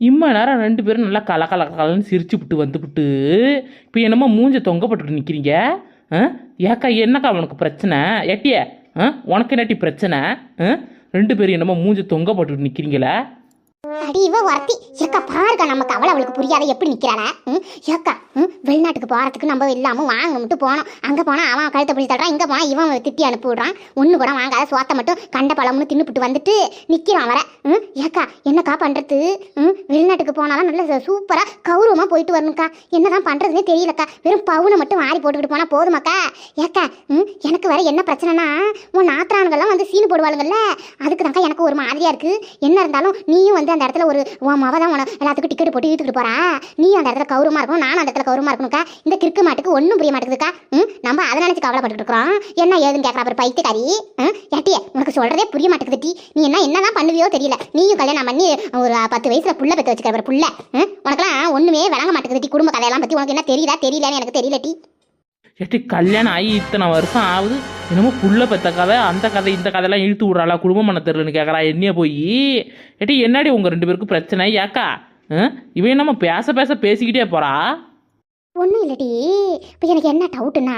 இம்மா நேரம் ரெண்டு பேரும் நல்லா கல கல கலன்னு சிரிச்சு விட்டு வந்துவிட்டு இப்போ என்னமோ மூஞ்ச தொங்கப்பட்டுட்டு நிற்கிறீங்க ஆ? ஏக்கா என்னக்கா உனக்கு பிரச்சனை? எட்டிய? ஆ? உனக்கு என்னட்டி பிரச்சனை? ஆ? ரெண்டு பேரும் என்னமோ மூஞ்ச தொங்கப்பட்டுட்டு நிற்கிறீங்களே அடி இவ ஒருத்தி. ஏக்கா பாருக்கா நமக்கு அவளை அவளுக்கு புரியாத எப்படி நிக்கிறாள? ம் ஏக்கா ம் வெளிநாட்டுக்கு போறதுக்கு நம்ம இல்லாம மட்டும் போனோம். அங்க போனா அவன் கழுத்தை பிடிச்சி தடுறான் இங்க போனா இவன் திட்டி அனுப்பி விடுறான் ஒண்ணு கூட வாங்காத சோத்தை மட்டும் கண்ட பழம்னு தின்னுபிட்டு வந்துட்டு நிக்கிறான் வர ம் ஏக்கா என்னக்கா பண்றது? ம் வெளிநாட்டுக்கு போனாலும் நல்ல சூப்பரா கௌரவமா போயிட்டு வரணும்க்கா. என்னதான் பண்ணுறதுனே தெரியலக்கா. வெறும் பவுனை மட்டும் வாரி போட்டுக்கிட்டு போனா போதுமாக்கா. ஏக்கா ம் எனக்கு வேற என்ன பிரச்சனைனா உன் நாத்திரானுங்கெல்லாம் வந்து சீனு போடுவாளுங்கல்ல அதுக்கு தான்க்கா எனக்கு ஒரு மாதிரியா இருக்கு. என்ன இருந்தாலும் நீயும் வந்து அந்த இடத்துல ஒரு உன் மவ தான் உன எல்லாத்துக்கும் டிக்கெட் போட்டு இழுத்துக்கிட்டு போறா. நீ அந்த இடத்துல கௌரவமா இருக்கணும் நானும் அந்த இடத்துல கௌரமா இருக்கணும்க்கா. இந்த கிறுக்கு மாட்டுக்கு ஒன்றும் புரிய மாட்டேங்குதுக்கா. ம் நம்ம அதை நினைச்சு கவலைப்பட்டு இருக்கிறோம் என்ன ஏதுன்னு கேட்கறா பாரு பைத்தியக்காரி. ம் ஏட்டியே உனக்கு சொல்றதே புரிய மாட்டேங்குது டி நீ என்ன என்னதான் பண்ணுவியோ தெரியல. நீயும் கல்யாணம் பண்ணி ஒரு பத்து வயசுல புள்ள பெற்று வச்சுக்கிற பாரு புள்ள. ம் உனக்கெல்லாம் ஒண்ணுமே விளங்க மாட்டேங்குது டி குடும்ப கதையெல்லாம் பத்தி உனக்கு என்ன தெரியுதா தெரியலன்னு எனக்கு தெரியல டி எட்டு கல்யாணம் ஆகி இத்தனை வருஷம் ஆகுது. என்னமோ புள்ள பெத்த கதை அந்த கதை இந்த கதையெல்லாம் இழுத்து விட்றாளா? குடும்பம் பண்ண தெரியலன்னு கேட்குறா என்னைய போய்? எட்டி என்னாடி உங்கள் ரெண்டு பேருக்கும் பிரச்சனை? ஏக்கா இவன் நம்ம பேச பேச பேசிக்கிட்டே போகிறா ஒன்றும் இல்லடி. இப்போ எனக்கு என்ன டவுட்டுன்னா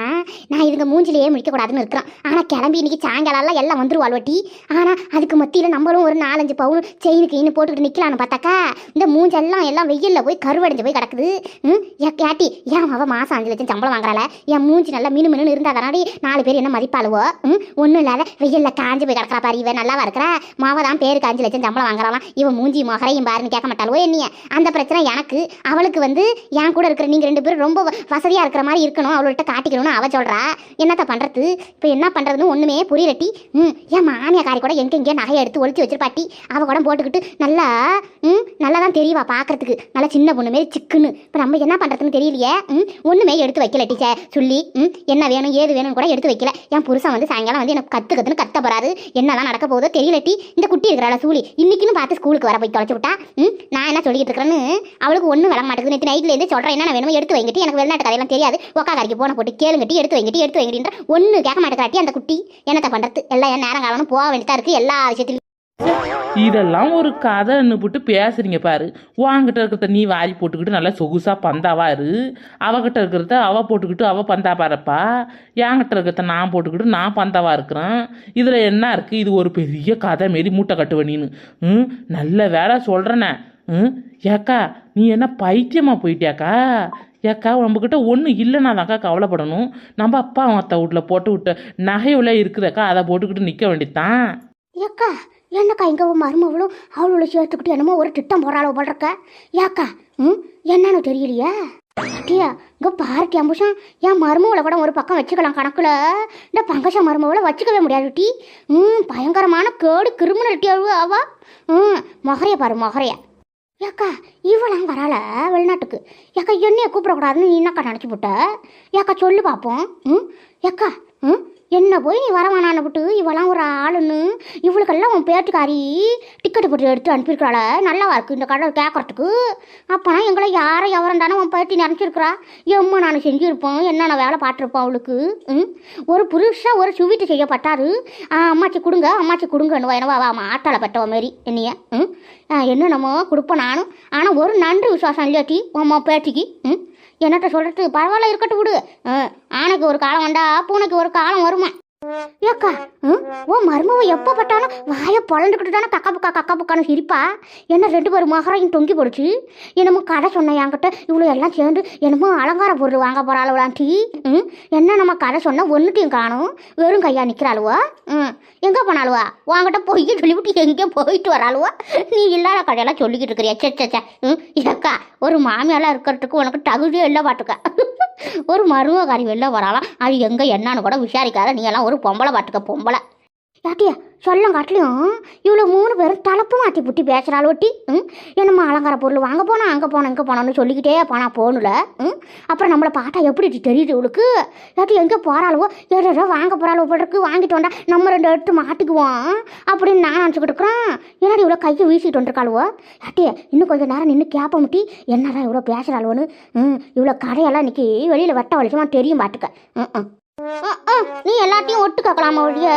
நான் இதுங்க மூஞ்சிலேயே முடிக்கக்கூடாதுன்னு இருக்கிறேன். ஆனால் கிளம்பி இன்னைக்கு சாயங்காலம் எல்லாம் வந்துருவாள் வட்டி ஆனால் அதுக்கு மத்தியில் நம்மளும் ஒரு நாலஞ்சு பவுன் செயின் இன்னும் போட்டுக்கிட்டு நிற்கலான்னு பார்த்தாக்கா இந்த மூஞ்செல்லாம் எல்லாம் வெயிலில் போய் கருவடைஞ்சு போய் கிடக்குது. ம்? ஏ கேட்டி ஏன் அவள் மாதம் அஞ்சு லட்சம் சம்பளம் வாங்குறாள? என் மூஞ்சி நல்லா மினு மினுன்னு இருந்தால் நாலு பேர் என்ன மதிப்பாளுவோ? ம்? ஒன்றும் இல்லாத வெயிலில் காஞ்சு போய் கிடக்குறா பாரு இவன் நல்லாவா இருக்கிறா? மாவை தான் பேருக்கு அஞ்சு லட்சம் சம்பளம் வாங்குறாளாம். இவன் மூஞ்சி மொகரையும் பாருன்னு கேட்க மாட்டாளுவோ என்னைய? அந்த பிரச்சனை எனக்கு. அவளுக்கு வந்து என் கூட இருக்கிற நீங்கள் ரெண்டு பேரும் ரொம்ப ரொம்ப வசதியாக இருக்கிற மாதிரி இருக்கணும். அவள்கிட்ட காட்டிக்கணும்னு அவள் சொல்கிறா என்னத்த பண்ணுறது இப்போ என்ன பண்ணுறதுன்னு ஒன்றுமே புரியலட்டி ம் என் மாமியாக்காரி கூட எங்கெங்கே எங்கேயோ நகையை எடுத்து ஒளிச்சு வச்சிருப்பாட்டி அவள் கூட போட்டுக்கிட்டு நல்லா ம் நல்லா தான் தெரியவா பார்க்கறதுக்கு நல்லா சின்ன பொண்ணு மாரி சிக்குன்னு. இப்போ நம்ம என்ன பண்ணுறதுன்னு தெரியலையே. ம் ஒன்றுமே எடுத்து வைக்கல டீச்சர் சொல்லி ம் என்ன வேணும் ஏது வேணும்னு கூட எடுத்து வைக்கல. என் புருஷன் வந்து சாயங்காலம் வந்து எனக்கு கற்று கற்றுன்னு கத்த போறாரு. என்னதான் நடக்க போதோ தெரியலட்டி இந்த குட்டி இருக்கிறாள சூழி இன்னைக்குன்னு பார்த்து ஸ்கூலுக்கு வர போய் தொலைச்சு விட்டா? ம் நான் என்ன சொல்லிக்கிட்டு இருக்கிறேன்னு? அவளுக்கு ஒன்றும் விளங்க மாட்டேங்குது. நேற்று நைட்லேருந்து சொல்கிறேன் என்ன வேணுமோ எடுத்து வைங்க வைங்கிட்டு எனக்கு வெளிநாட்டு கதையெல்லாம் தெரியாது. ஒக்கா கறிக்கு போன போட்டு கேளுங்கட்டி எடுத்து வைங்கட்டி எடுத்து வைங்கட்டின்ற ஒன்று கேட்க மாட்டேங்கிறாட்டி அந்த குட்டி. என்னத்த பண்ணுறது எல்லாம் என் நேரம் காலம்னு போக வேண்டியதாக இருக்குது எல்லா விஷயத்திலும். இதெல்லாம் ஒரு கதைன்னு போட்டு பேசுறீங்க பாரு. வாங்கிட்ட இருக்கிறத நீ வாரி போட்டுக்கிட்டு நல்லா சொகுசா பந்தாவா இரு. அவகிட்ட இருக்கிறத அவ போட்டுக்கிட்டு அவ பந்தா பாருப்பா. என்கிட்ட இருக்கிறத நான் போட்டுக்கிட்டு நான் பந்தாவா இருக்கிறேன். இதில் என்ன இருக்கு? இது ஒரு பெரிய கதை மாரி மூட்டை கட்டுவ ம்? நல்ல வேலை சொல்கிறேனே ம்? ஏக்கா நீ என்ன பைத்தியமா போயிட்டியாக்கா? ஏக்கா நம்மக்கிட்ட ஒன்றும் இல்லைனா தாக்கா கவலைப்படணும். நம்ம அப்பா அத்த வீட்டில் போட்டு விட்டு நகையுள்ள இருக்குதுக்கா அதை போட்டுக்கிட்டு நிற்க வேண்டியதான் ஏக்கா என்னக்கா இங்கே மருமவளும் அவளோட சேர்த்துக்கிட்டு என்னமோ ஒரு திட்டம் போராளவு போல் ஏக்கா ம் என்னன்னு தெரியலையே? அட்டியா இங்கே பார்ட்டி அம்புஷம் என் மருமவளை கூட ஒரு பக்கம் வச்சுக்கலாம் கணக்கில். இந்த பங்கஜ மருமகளை வச்சுக்கவே முடியாது டி. ம் பயங்கரமான கேடு கிரிமினல் டி அவ. ம் மொகரைய பாரு மொகரையை. ஏக்கா இவளாம் வரால வெளிநாட்டுக்கு? ஏக்கா என்னைய கூப்பிடக்கூடாதுன்னு நீ என்னக்கா நினச்சி போட்ட? ஏக்கா சொல்லு பார்ப்போம் ம்? ஏக்கா ம்? என்ன போய் நீ வரவானான்னு விட்டு இவெல்லாம் ஒரு ஆளுன்னு இவளுக்கெல்லாம் உன் பேட்டுக்காரி டிக்கெட் போட்டு எடுத்து அனுப்பியிருக்கிறாள நல்லாவா இருக்குது இந்த கடை கேட்கறதுக்கு அப்போனா எங்களை யாரை எவரம் தானே உன் பேட்டி நினச்சிருக்கிறா? எம்மா நான் செஞ்சுருப்போம் என்னென்ன வேலை பார்த்துருப்போம் அவளுக்கு? ம்? ஒரு புருஷாக ஒரு சுவீட்டு செய்யப்பட்டாரு. ஆ, அம்மாச்சி கொடுங்க அம்மாச்சி கொடுங்கன்னு என்னவா வா ஆட்டாள பெட்டவ மாரி என்னைய ம்? என்னென்னமோ என்ன நம்ம நானும் ஆனால் ஒரு நன்றி விசுவாசம் இல்லையாட்டி உன் பேட்டிக்கு ம்? என்னட்ட சொல்கிறது பரவாயில்ல இருக்கட்டும் விடு. ஆ, ஆனைக்கு ஒரு காலம் வந்தா பூனைக்கு ஒரு காலம் வருமா? ஏக்கா ம், ஓ மருமவ எப்போ பட்டாலும் வாயை பொழந்துக்கிட்டு தானே கக்கா புக்கா கக்கா புக்கான்னு சிரிப்பா? என்ன ரெண்டு பேரும் மகரையும் தொங்கி போடுச்சு? என்னமோ கதை சொன்ன என்கிட்ட இவ்வளோ எல்லாம் சேர்ந்து என்னமோ அலங்கார பொருள் வாங்க போகிறாளுவலான்ட்டி ம்? என்ன நம்ம கதை சொன்ன ஒன்றுத்தையும் காணும். வெறும் கையா நிற்கிறாளுவா ம். எங்கே போனாலுவா உங்ககிட்ட போய் சொல்லிவிட்டு எங்கே போயிட்டு வராளுவா? நீ இல்லாத கதையெல்லாம் சொல்லிக்கிட்டு இருக்கிறியா? சே சே சே ம்? ஏக்கா ஒரு மாமியாலாம் இருக்கிறதுக்கு உனக்கு தகுதியே இல்லை பாட்டுக்க. ஒரு மருமகாரி வெளில வராலாம் அது எங்கே என்னன்னு கூட விசாரிக்காத. நீ எல்லாம் ஒரு பொம்பளை பாட்டுக்க பொம்பளை. யாட்டியா சொல்லங்காட்டிலையும் இவ்வளோ மூணு பேரும் தலைப்பு மாற்றி புட்டி பேசுகிறாள் ஒட்டி ம்? என்னம்மா அலங்கார பொருள் வாங்க போனோம் அங்கே போனோம் இங்கே போனோம்னு சொல்லிக்கிட்டே போனா போகணுல ம்? அப்புறம் நம்மளை பார்த்தா எப்படி தெரியுது இவளுக்கு? யாட்டி எங்கே போகிறாளவோ ஏதோ வாங்க போகிறாளோ போல் இருக்கு. வாங்கிட்டு வந்தா நம்ம ரெண்டு எடுத்து மாட்டிக்குவோம் அப்படின்னு நான் நினச்சிக்கிட்டு இருக்கிறேன். என்னடி இவ்வளோ கையை வீசிட்டு வந்துருக்காளுவோ? யாட்டி இன்னும் கொஞ்சம் நேரம் நின்று கேப்ப முட்டி என்னடா இவ்வளோ பேசுகிறாளுவோன்னு ம்? இவ்வளோ கடையெல்லாம் இன்றைக்கி வெளியில் வெட்ட வலிச்சமாக தெரியும் பார்த்துக்க ம் ம். ஆ, நீ எல்லாத்தையும் ஒட்டு கேட்கலாமா ஒழிய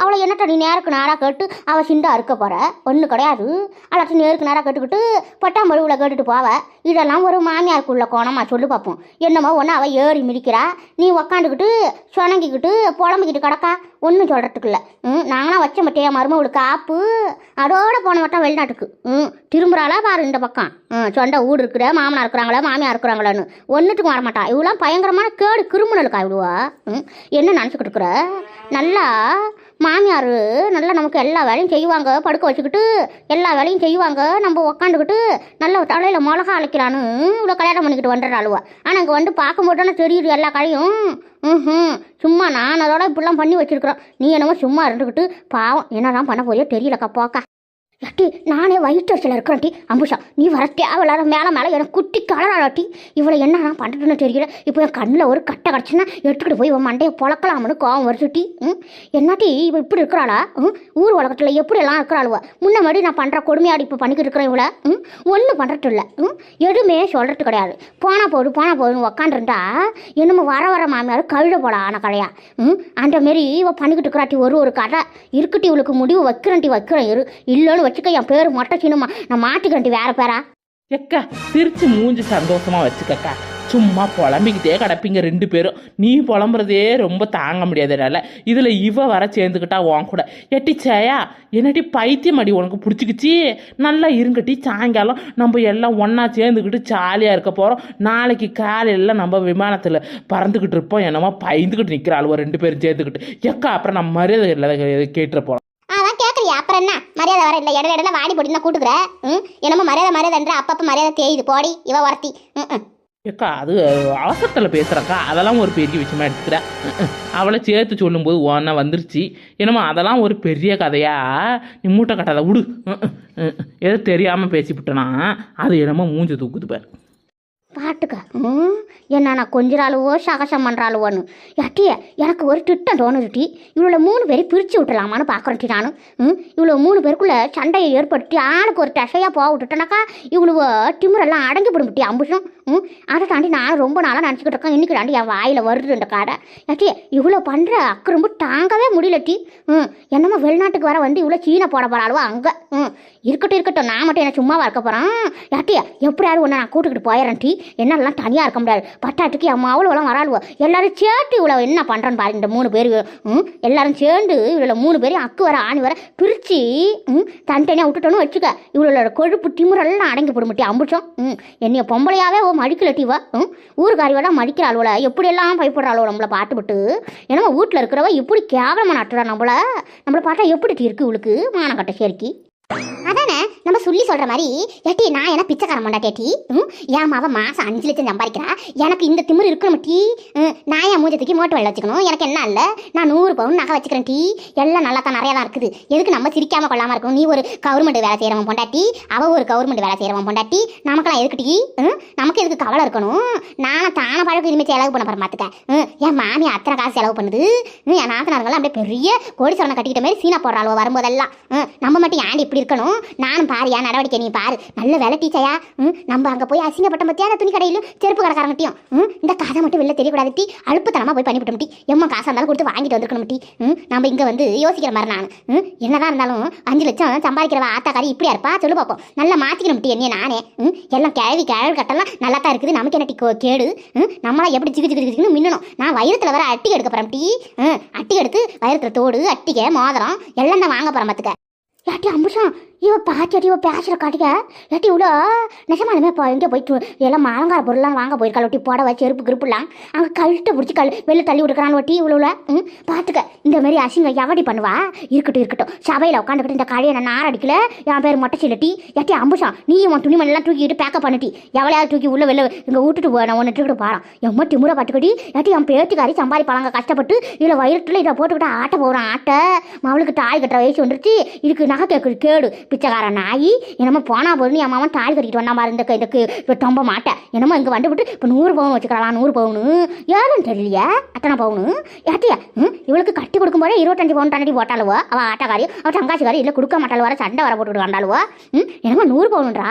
அவளை என்னட்ட நீ நேருக்கு நேராக கேட்டு அவள் சிந்தா இருக்க போற? ஒன்றும் கிடையாது. எல்லாத்தையும் நேருக்கு நேராக கேட்டுக்கிட்டு பட்டாம்பழுவில் கேட்டுட்டு போவ. இதெல்லாம் ஒரு மாமியாருக்குள்ள கோணமா சொல்லு பார்ப்போம் என்னமோ ஒன்று அவள் ஏறி மிதிக்கிறா. நீ உக்காந்துக்கிட்டு சொணங்கிக்கிட்டு புலம்பிக்கிட்டு கிடக்கா. ஒன்றும் சொல்கிறதுக்கு இல்லை ம் நாங்களாம் வச்ச மட்டையா மருமவளுக்கு ஆப்பு. அதோட போன மட்டும் வெளிநாட்டுக்கு. ம் திரும்புகிறாளா பாரு இந்த பக்கம். ம் சொந்த ஊடு இருக்கிற மாமனார் இருக்கிறாங்களா மாமியார் இருக்கிறாங்களான்னு. ஒன்றுத்துக்கும் வரமாட்டா. இவளாம் பயங்கரமான கேடு கிரிமினலுக்கா இவ்வளோவா ம் என்ன நினச்சிக்கிட்டு இருக்கிற? நல்லா மாமியார் நல்லா நமக்கு எல்லா வேலையும் செய்வாங்க. படுக்க வச்சுக்கிட்டு எல்லா வேலையும் செய்வாங்க. நம்ம உக்காந்துக்கிட்டு நல்ல தலையில் மிளகா அழைக்கிறான்னு இவ்வளோ கல்யாணம் பண்ணிக்கிட்டு வந்துடுறாளுவா. ஆனால் இங்கே வந்து பார்க்கும்போது தானே தெரியுது எல்லா கடையும் ம் சும்மா நான் அதோட இப்படிலாம் பண்ணி வச்சிருக்கிறோம். நீ என்னமோ சும்மா இருந்துக்கிட்டு பாவம் என்னதான் பண்ண போறியோ தெரியலக்கா போக்கா. டீ நானே வயிற்று இருக்கிறேன் இருக்கிறேன்ட்டி அம்புஷா நீ வர தேவையில்லாத மேலே மேலே எனக்கு குட்டி கலராட்டி இவளை என்ன நான் பண்ணுறதுன்னு தெரியல. இப்போ என் கண்ணில் ஒரு கட்டை கிடச்சுன்னா எடுத்துக்கிட்டு போய் இவன் மண்டையை பொழக்கலாம்னு கோவம் வருது ம்? என்னாட்டி இவள் இப்படி இருக்கிறாளா? ம்? ஊர் உலகத்தில் எப்படியெல்லாம் இருக்கிறாளுவா முன்ன மாதிரி நான் பண்ணுற கொடுமையாடி இப்போ பண்ணிக்கிட்டு இருக்கிறேன் இவளை? ம்? ஒன்றும் பண்ணுறது இல்லை. ம்? எதுவுமே சொல்கிறது கிடையாது. போனால் போடு போனால் போதும் உக்காண்டிருந்தா என்னமோ வர வர மாமியார் கழுத போட ஆன கடையா ம்? அந்த மாரி இவள் பண்ணிக்கிட்டு இருக்கிறாட்டி ஒரு ஒரு கதை. இருக்குட்டி இவளுக்கு முடிவு வைக்கிறேன்ட்டி வைக்கிறேன் இரு. இல்லைன்னு வச்சுக்க என் பேர் மொட்டை சின்னம்மா நான் மாட்டிக்கண்டி வேற பேரா. எக்கா சிரிச்சு மூஞ்சி சந்தோஷமா வச்சுக்கக்கா. சும்மா புலம்பிக்கிட்டே கிடப்பீங்க ரெண்டு பேரும். நீ புலம்புறதே ரொம்ப தாங்க முடியாது இதில் இவ வர சேர்ந்துக்கிட்டா உன் கூட. எட்டிச்சேயா சேயா பைத்தியம் அடி உனக்கு பிடிச்சிக்கிச்சி? நல்லா இருங்கட்டி சாயங்காலம் நம்ம எல்லாம் ஒன்றா சேர்ந்துக்கிட்டு ஜாலியாக இருக்க போகிறோம் நாளைக்கு காலையில் நம்ம விமானத்தில் பறந்துக்கிட்டு இருப்போம். என்னமோ பயந்துக்கிட்டு நிற்கிற நிற்கிறாள் ரெண்டு பேரும் சேர்ந்துக்கிட்டு எக்கா அப்புறம் நம்ம மரியாதை இல்லாத கேட்டுற போகிறோம் அப்புறம் என்ன? மரியாதை வர இல்லை. இடையில இடையில வாடி போட்டு தான் கூட்டுக்கிற. ம்? என்னமோ மரியாதை மரியாதைன்ற அப்பப்போ மரியாதை தேயுது. போடி இவ ஒருத்தி ம் ஏக்கா அது அவசரத்தில் பேசுகிறக்கா அதெல்லாம் ஒரு பெரிய விஷயமா எடுத்துக்கிறேன். அவளை சேர்த்து சொல்லும்போது ஒன்றா வந்துருச்சு. என்னமோ அதெல்லாம் ஒரு பெரிய கதையா? நீ மூட்டை கட்டாத விடு ம், ஏதோ தெரியாமல் பேசிவிட்டனா? அது என்னமோ மூஞ்சி தூக்குது பாரு. பாட்டுக்க. ம் என்ன நான் கொஞ்சிறாளுவோ சகசம் பண்ணுறாளுவோன்னு யாட்டிய எனக்கு ஒரு திட்டம் தோணுதுட்டி இவ்வளோ மூணு பேரை பிரித்து விட்டலாமான்னு பார்க்குறேன் நானும் ம் இவ்வளோ மூணு பேருக்குள்ளே சண்டையை ஏற்படுத்தி ஆளுக்கு ஒரு டசையாக போக விட்டுட்டேனாக்கா இவ்வளோ திமுறெல்லாம் அடங்கி போடும்ட்டி அம்புஷம். ம்? அதை தாண்டி நான் ரொம்ப நாளாக நினச்சிக்கிட்டு இருக்கேன். இன்னைக்கு தாண்டி என் வாயில் வருது இந்த கடை யாட்டி இவ்வளோ பண்ணுற அக்கு ரொம்ப தாங்கவே முடியலட்டி ம். என்னமோ வெளிநாட்டுக்கு வர வந்து இவ்வளோ சீனை போட போகிறாளுவோ அங்கே. ம். இருக்கட்டும் இருக்கட்டும். நான் மட்டும் என்ன சும்மாவாக இருக்க போகிறேன் ஏட்டியா எப்படியாவது ஒன்று நான் கூட்டுக்கிட்டு போயிடறேன் டி. என்னெல்லாம் தனியாக இருக்க முடியாது. பட்டாட்டுக்கு என் மாவுளவெல்லாம் வராளுவோ. எல்லாரும் சேர்த்து இவ்வளோ என்ன பண்ணுறேன்னு பாரு இந்த மூணு பேர். ம். எல்லாரும் சேர்ந்து இவ்வளோ மூணு பேரையும் அக்கு வர ஆணி வர பிரித்து ம் தனித்தனியாக விட்டுட்டோன்னு வச்சுக்க. இவ்வளோ கொழுப்பு திமுறெல்லாம் அடங்கி போட முடியும் அம்புச்சோம். ம். என்னைய பொம்பளையாவே ஓ மடிக்கலட்டிவா ம்? ஊருக்காரியோட அளவில் எப்படியெல்லாம் பயப்படுறாளோ நம்மளை பாட்டுப்பட்டு என்னமோ வீட்டில் இருக்கிறவ இப்படி கேவலமாக நட்டுறா நம்மள. நம்மளை பார்த்தா எப்படி இருக்கு இவளுக்கு? மானக்கட்ட சேர்க்கி. அதானே? நம்ம சொல்லி சொல்ற மாதிரி ஏட்டி நான் என்ன பிச்சைக்கார மாட்டா டேட்டி ம்? என் மாவன் மாசம் அஞ்சு லட்சம் சம்பாதிக்கிறா. எனக்கு இந்த திமிரு இருக்கணும் டீ. ம், நான் என் மூஞ்சத்துக்கு மோட்டு வெள்ள வச்சுக்கணும். எனக்கு என்ன இல்லை? நான் நூறு பவுன் நகை வச்சுக்கிறேன் டீ. எல்லாம் நல்லா தான் நிறையா தான் இருக்குது. எதுக்கு நம்ம சிரிக்காம கொள்ளாம இருக்கணும்? நீ ஒரு கவர்மெண்ட் வேலை செய்கிறவன் பொண்டாட்டி. அவ ஒரு கவர்மெண்ட் வேலை செய்கிறவன் பொண்டாட்டி. நமக்கெல்லாம் எதுக்கு டீ? ம், நமக்கு எதுக்கு கவலை இருக்கணும்? நான் தான பழக்கம் இனிமேல் செலவு பண்ண போகிறேன் பார்த்துக்க என் மாமி அத்தனை காசு செலவு பண்ணுது. ம், என் நாத்தனார்கள்லாம் அப்படியே பெரிய கோடீஸ்வரனை கட்டிக்கிட்ட மாதிரி சீனா போடுறாளோ வரும்போதெல்லாம். நம்ம மட்டும் ஏன் இப்படி இருக்கணும்? நானும் பாரியா நடவடிக்கை நீ பாரு. நல்ல வேலை டீச்சையா ம் நம்ம அங்கே போய் அசிங்கப்பட்ட மத்தியா துணி கடையிலும் செருப்பு கடைக்காரங்கட்டியும். ம் இந்த காதை மட்டும் வெளில தெரியக்கூடாது டீ. அழுப்புத்தனமாக போய் பண்ணிவிட்டோம் டீ. எம்மா காசாக இருந்தாலும் கொடுத்து வாங்கிட்டு வந்திருக்கணும் டீ. ம் நம்ம இங்கே வந்து யோசிக்கிற மாதிரி நான். ம் என்னதான் இருந்தாலும் அஞ்சு லட்சம் சம்பாதிக்கிறவ ஆத்தாக்காரி இப்படியா இருப்பா? சொல்லு பார்ப்போம் நல்லா மாற்றிக்கணும் டீ என்ன நானே. ம் எல்லாம் கிழவி கிழவி கட்டெல்லாம் நல்லா தான் இருக்குது. நமக்கு என்ன டீ கோ- கேடு? ம் நம்மளாம் எப்படி ஜிகு ஜிகு ஜிகுன்னு மின்னணும். நான் வயிறத்தில் வர அட்டி எடுக்க போகிறேன் டீ. ம் அட்டி எடுத்து வயிறத்தில் தோடு அட்டிக்க மோதிரம் எல்லாம் தான் வாங்க போகிறேன் பார்த்துக்க யாட்டி அம்புஷம் இவ பாட்டி இவ பேசுகிற காட்டிக்க. ஏட்டி இவ்வளோ நிஜமாலுமே இப்போ எங்கே போயிட்டு எல்லாம் அலங்கார பொருள்லாம் வாங்க போயிருக்காள். ஒட்டி புடவை செருப்பு கிருப்புலாம். அங்கே கழுட்டை பிடிச்சி கல் வெளில தள்ளி விட்டுக்கிறான் ஒட்டி இவ்வளோ ம் பார்த்துக்க இந்த மாதிரி அசிங்க எவடி பண்ணுவா? இருக்கட்டும் இருக்கட்டும். சபையில் உட்காந்துக்கிட்டு இந்த கழையை நான் நார் அடிக்கல. என் பேர் மொட்டை சில்லட்டி ஏட்டி அம்புஷம். நீ உன் துணிமணிலாம் தூக்கிட்டு பேக்கப் பண்ணிட்டி எவ்வளையாவது தூக்கி உள்ள வெளில இங்கே விட்டுட்டு போ நான் ஒன்று தூக்கிட்டு போகிறான் எம்மா திமுறை பார்த்துக்கடி ஏட்டி என் பேத்துக்காரி சம்பாதிப்பாங்க கஷ்டப்பட்டு இதில் வயிற்றுல இதை போட்டுக்கிட்டு ஆட்ட போகிறான் ஆட்டை. மவளுக்கு தாய் கட்டுற வயசு வந்துருச்சு. இதுக்கு நகை கேட்குது கேடு. பிச்சைக்கார நாய் என்னமோ போனா போதுன்னு என் மாமன் தாலி கட்டிட்டு வந்தா மாதிரி இந்த இந்த இப்போ தொம்ப மாட்டேன் என்னமோ இங்கே வந்து விட்டு இப்போ நூறு பவுன் வச்சுக்கலாம் நூறு பவுனு? ஏதுன்னு தெரியலையா அத்தனை பவுனு? ஏட்டியா ம் இவளுக்கு கட்டி கொடுக்கும்போதே இருபத்தஞ்சு பவுன் தண்ணி போட்டாலுவோ அவள் ஆட்டக்காரி அவள் தங்காச்சிக்காரி இல்லை கொடுக்க மாட்டாள் வர சண்டை வர போட்டுட்டு வந்தாலுவோ ம் என்னமோ நூறு பவுனுன்றா?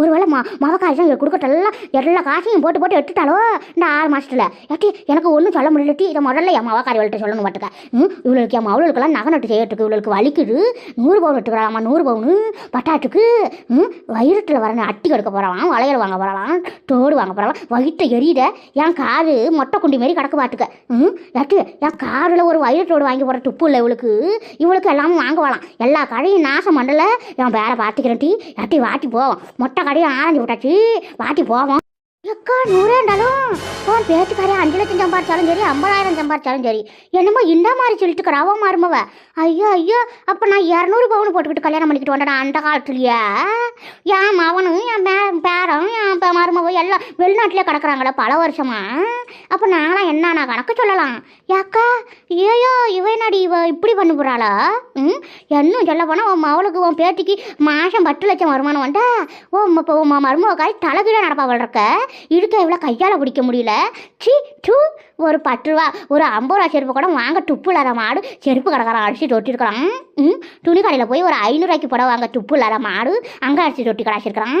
ஒருவேளை மா மவ காசு தான் கொடுக்கட்டெல்லாம் எல்லா காசையும் போட்டு போட்டு எடுத்துட்டாலோ இந்த ஆறு மாசத்துல. ஏட்டி எனக்கு ஒன்றும் சொல்ல முடியலட்டி இதை முதல்ல என் மவக்காரி வள்ளிட்ட சொல்லணும் பார்த்துக்க ம் இவளுக்கு என் அவளுக்கெல்லாம் நகை நட்டு செய்யறதுக்கு இவளுக்கு வலிக்குது. நூறு பவுன் எடுத்துக்கிறாமா நூறு பவுனு? பட்டாட்டுக்கு ம் வயிற்றுல வர அட்டி கெடுக்க போகிறான் வளையல் வாங்க போகிறான் தோடு வாங்க போகிறவன் வயிற்றை எரியிட என் காது மொட்டை குண்டி மாரி கிடக்க பாட்டுக்க ம் ஏட்டி என் காதில் ஒரு வயிற்றோடு வாங்கி போகிற துப்பு இல்லை இவளுக்கு. இவளுக்கு எல்லாமே வாங்குவாளாம் எல்லா கடையும் நாசம் பண்ணல. என் பேரை பார்த்துக்கிறேன் டீ. ஏட்டி வாட்டி போவோம். மொட்டை கடையும் ஆரஞ்சு விட்டாச்சு வாட்டி போவோம். அக்கா நூறே இருந்தாலும் உன் பேத்துக்காரே அஞ்சு லட்சம் சம்பாரிச்சாலும் சரி ஐம்பதாயிரம் சம்பாரிச்சாலும் சரி. என்னமோ இந்த மாதிரி சொல்லிட்டு இருக்கிற மாறுமவ ஐயோ ஐயோ அப்போ நான் இரநூறு பவுன் போட்டுக்கிட்டு கல்யாணம் பண்ணிக்கிட்டு வந்தேன் அந்த காலத்துலயே? என் மவனும் என் பே பேரன் என் மருமவ எல்லாம் வெளிநாட்டிலே கிடக்குறாங்களே பல வருஷமா? அப்போ நானும் என்ன நான் கணக்கு சொல்லலாம். ஏக்கா ஐயோ இவ என்னடி இவ இப்படி பண்ண போறாளா ம் இன்னும் சொல்ல போனால் உன் மவளுக்கு உன் பேத்திக்கு மாதம் பத்து லட்சம் வருமானம் வந்தா உன் இப்போ உன் மருமகாரி தலைகீழாக நடப்பா வளர்க்க இழுக்க இவ்வளோ கையால் பிடிக்க முடியல? சி டூ ஒரு பத்து ரூபா ஒரு ஐம்பது ரூபா செருப்பு கூட வாங்க துப்பு இல்லாத மாடு செருப்பு கடைக்காரன் அடிச்சு தொட்டிருக்கிறான். ம் துணி கடையில் போய் ஒரு ஐநூறுரூவாய்க்கு புடவை வாங்க துப்பு இல்லாத மாடு அங்கே அடிச்சு தொட்டி கடாச்சிருக்கிறான்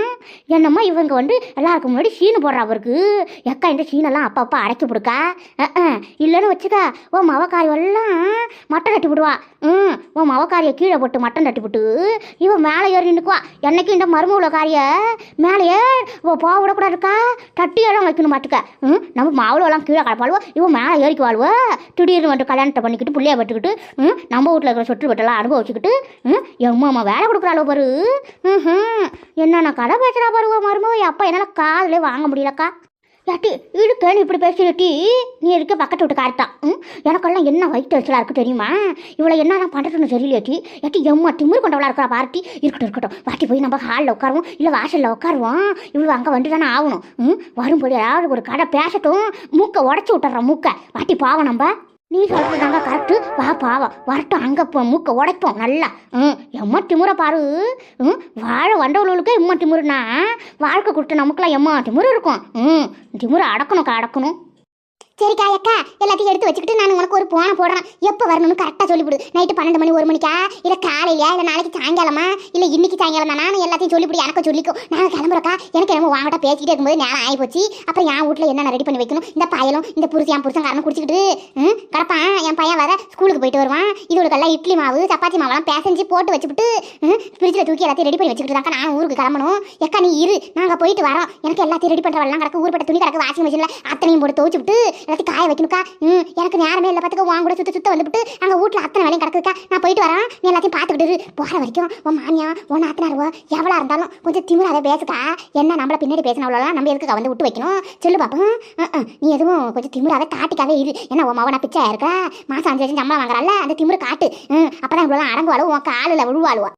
என்னம்மா இவங்க வந்து எல்லாருக்கும் முன்னாடி சீனு போடுறா அவருக்கு. எக்கா இந்த சீனெல்லாம் அப்பப்போ அடைக்கி கொடுக்கா இல்லைன்னு வச்சுக்க ஓ மவக்காரியெல்லாம் மட்டன் தட்டி விடுவா ம் உன் மவக்காரியை கீழே போட்டு மட்டன் தட்டி விட்டு இவன் மேலே ஏறி நின்றுக்குவா என்னைக்கு இந்த மருமவுல காரிய மேலேயே ஓ போக விடக்கூடாதுக்கா தட்டி எல்லாம் வைக்கணும் மாட்டுக்க ம் நம்ம மாவுளெல்லாம் கீழே கலப்பாளுவோ இவன் மேலே ஏறிக்கு வாழ்வோ? திடீர்னு வந்துட்டு கல்யாணத்தை பண்ணிக்கிட்டு புள்ளைய பட்டுக்கிட்டு ம் நம்ம வீட்டில் இருக்கிற சொட்டு பட்டெல்லாம் அனுபவிச்சுக்கிட்டு ம் எம்மா அம்மா வேலை கொடுக்குறாளோ பாரு. ம் என்னென்ன கதை பேசுகிறா பாருவோ மருமோ அப்பா என்னால் காதலே வாங்க முடியலக்கா. யாட்டி நீ இப்படி பேசுறட்டி நீ இருக்க பக்கத்து விட்டு கார்த்தான் ம்? எனக்கெல்லாம் என்ன வயிற்று வச்சலா இருக்குது தெரியுமா? இவ்வளோ என்னதான் பண்ணுறதுன்னு தெரியலையாட்டி ஏட்டி எம்மா திமிரு கொண்டவளாக இருக்கிற பார்ட்டி இருக்கட்டும் இருக்கட்டும். வாட்டி போய் நம்ம ஹாலில் உட்காருவோம். இல்லை வாசலில் உட்காருவோம். இவ்வளோ அங்கே வந்து தானே ஆகணும். ம்? வரும்போது ஏதாவது ஒரு கடை பேசட்டும். மூக்கை உடச்சி விட்டுறோம் மூக்கை. வாட்டி பாவம் நம்ம. நீ சொல்றதாங்க கரெக்டு வா பாவம் வரட்டும் அங்கே போ மூக்கை உடைப்போம் நல்லா. ம் எம்மா திமுறை பாரு. ம் வாழை வண்டவளுக்கே எம்மா திமுருனா வாழ்க்கை கொடுத்த நமக்குலாம் எம்மா திமுரு இருக்கும். ம் திமுறை அடக்கணும் அடக்கணும். சரிக்கா அக்கா எல்லாத்தையும் எடுத்து வச்சுக்கிட்டு நான் உனக்கு ஒரு போனை போடுறேன். எப்போ வரணும்னு கரெக்டாக சொல்லிவிடு நைட்டு பன்னெண்டு மணி ஒரு மணிக்கா? இல்லை காலையிலையா இல்லை நாளைக்கு சாயங்காலமா? இல்லை இன்னைக்கு சாயங்காலம்? தான் நான் எல்லாத்தையும் சொல்லிவிடு எனக்கு சொல்லிக்கோ. நான் கிளம்புறக்கா? எனக்கு என்னமோ வாங்கிட்டா பேசிக்கிட்டே இருக்கும்போது நேரம் ஆகி போச்சு அப்புறம் என் வீட்டில் என்னென்ன ரெடி பண்ணி வைக்கணும்? இந்த பயலும் இந்த புருஷன் என் புருஷன் காரணம் குடிச்சிக்கிட்டு கிடப்பான். என் பையன் வர ஸ்கூலுக்கு போயிட்டு வருவான். இதுகளுக்கெல்லாம் இட்லி மாவு சப்பாத்தி மாவெல்லாம் பேசஞ்சு போட்டு வச்சுக்கிட்டு ஃப்ரிட்ஜில் தூக்கி எல்லாத்தையும் ரெடி பண்ணி வச்சுக்கிட்டு தாக்கா நான் ஊருக்கு கிளம்பணும். எக்கா நீ இரு. நாங்கள் போயிட்டு வரோம் எனக்கு எல்லாத்தையும் ரெடி பண்ணுறவெல்லாம் கிடக்கு. ஊர்பட்ட துணி கிடக்கு வாஷிங் மிஷினில் அத்தனையும் போட்டு துவச்சு விட்டு எல்லாத்தையும் காய வைக்கணுக்கா ம் எனக்கு நேரமே இல்லை பார்த்துக்க வாங்க கூட சுத்த சுத்த வந்துவிட்டு அங்கே வீட்டில் அத்தனை வேலையும் கிடக்குக்கா நான் போயிட்டு வரேன் நீ எல்லாத்தையும் பார்த்துக்கிட்டு இரு. போகிற வரைக்கும் உன் மாமியா உன் நாத்தனாருவோ எவ்வளோ இருந்தாலும் கொஞ்சம் திமிராக பேசுக்கா. என்ன நம்மள பின்னாடி பேசினவளெல்லாம் நம்ம எதுக்கு வந்து விட்டு வைக்கணும்? சொல்லு பாப்போம். நீ எதுவும் கொஞ்சம் திமிராவே காட்டிக்காவே இரு. என்ன உன் மகனா பிச்சையா இருக்கா? மாதம் அஞ்சு லட்சம் சம்பளம் வாங்குறாள் அந்த திமிரு காட்டு. ம் அப்பதான் இவ்வளோ அடங்குவாளோ உன் காலில் விழுவாளுவா.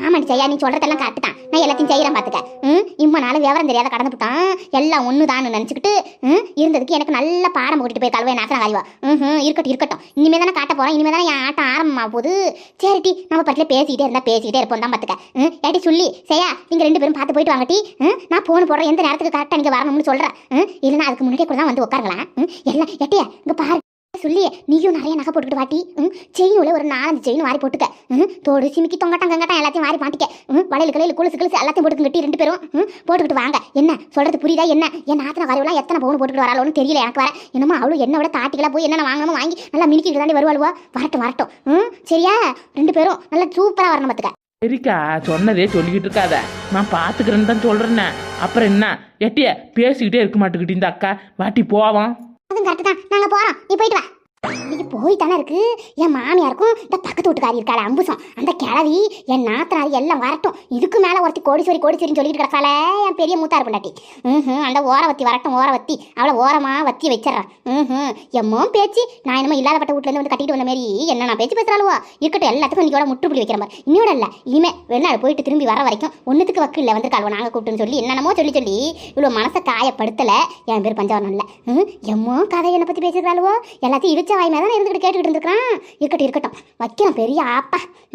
ஆமாடி செய்யா நீ சொல்றதெல்லாம் கரெக்ட் தான். நான் எல்லாத்தையும் செய்யறேன் பார்த்துக்க ம்? இம்மா நாளும் விவரம் தெரியாத கடந்து போட்டான். எல்லாம் ஒன்று தான் நினச்சிக்கிட்டு ம்? இருந்ததுக்கு எனக்கு நல்ல பாடம் போட்டுட்டு போய் கல்வை நாசனம் காய்வா ம் இருக்கட்டும் இருக்கட்டும். இனிமே தானே காட்ட போகிறேன் இனிமே தானே என் ஆட்டம் ஆரம்பமாக போகுது. சரிட்டி நம்ம பட்டில பேசிக்கிட்டே இருந்தால் பேசிக்கிட்டே இருப்போம் தான் பார்த்துக்க ம்? ஏட்டி சொல்லி செய்யா நீங்கள் ரெண்டு பேரும் பார்த்து போயிட்டு வாங்கட்டி ம்? நான் போன் போடுறேன். எந்த நேரத்துக்கு கரெக்டாக நீங்கள் வரணும்னு சொல்கிறேன் ம்? இல்லைன்னா அதுக்கு முன்னாடியே கூட தான் வந்து உட்காருங்களேன். ம்? எல்லாம் எட்டியா இங்கே பாரு. சொல்லி நீயும் நிறைய நகை போட்டுக்கிட்டு வாட்டி. ம் செயினுல ஒரு நாலஞ்சு செயின் வாரி போட்டுக்க. ம் தோடு சிமிக்கி தொங்கட்டம் கங்கட்டம் எல்லாத்தையும் வாரி மாட்டிக்க. ம் வளையல் கலையில் குலுசு குலுசு எல்லாத்தையும் போட்டுக்க கட்டி ரெண்டு பேரும். ம் போட்டுக்கிட்டு வாங்க. என்ன சொல்றது புரியுதா என்ன? என் நாத்தன வரவெல்லாம் எத்தனை பவுன் போட்டுக்கிட்டு வராளோன்னு தெரியல எனக்கு வர என்னமோ அவளும் என்ன விட தாட்டிகளா போய் என்னென்ன வாங்கணுமோ வாங்கி நல்லா மினிக்கிட்டு தாண்டி வருவாளுவா? வரட்டும் வரட்டும். ம் சரியா? ரெண்டு பேரும் நல்லா சூப்பராக வரணும் பார்த்துக்க சரிக்கா சொன்னதே சொல்லிக்கிட்டு இருக்காத. நான் பார்த்துக்கிறேன்னு தான் சொல்கிறேன்னே அப்புறம் என்ன? எட்டிய பேசிக்கிட்டே இருக்க மாட்டேங்கிட்டு இந்த அக்கா. வாட்டி போவான் அதுவும் கரெக்ட் தான். நாங்க போறோம். நீ போயிட்டு வா. இன்னைக்கு போய் தானே இருக்கு. என் மாமியாருக்கும் இந்த பக்கத்து வீட்டுக்காரி இருக்காள் அம்புசம். அந்த கிழவி என் நாத்தனாரி எல்லாம் வரட்டும். இதுக்கு மேலே ஒருத்தி கோடிசோரி கோடிசோரின்னு சொல்லிட்டு கிடக்காளே என் பெரிய மூத்தார் பொண்டாட்டி. ம் அந்த ஓரவத்தி வரட்டும் ஓரவத்தி. அவளை ஓரமாக வத்தி வச்சிடறேன். ம் எம்மோ பேச்சு நான் என்னமோ இல்லாதப்பட்ட வீட்டிலேருந்து வந்து கட்டிட்டு வந்த மாரி என்ன நான் பேச்சு பேசுகிறாளுவா இருக்கட்டும் எல்லாத்துக்கும் கூட முற்றுப்புள்ளி வைக்கிற மாதிரி. இன்னோட இல்லை இனிமே வெளிநாடு போயிட்டு திரும்பி வர வரைக்கும் ஒன்றுத்துக்கு வக்கு இல்லை வந்திருக்காளுவோ நாங்கள் கூப்பிட்டுன்னு சொல்லி என்னென்னமோ சொல்லி சொல்லி இவ்வளோ மனசை காயப்படுத்தலை. என் பேர் பஞ்சவரம் இல்லை. ம் எம்மோ கதை என்னை பற்றி பேசுகிறாளுவோ எல்லாத்தையும் இழுச்சா வாய் மேலே தான் இருந்துக்கிட்டு கேட்டுக்கிட்டு இருந்துக்கிறான் இருக்கட்டும் இருக்கட்டும். வைக்கிறேன் பெரிய ஆப்பா.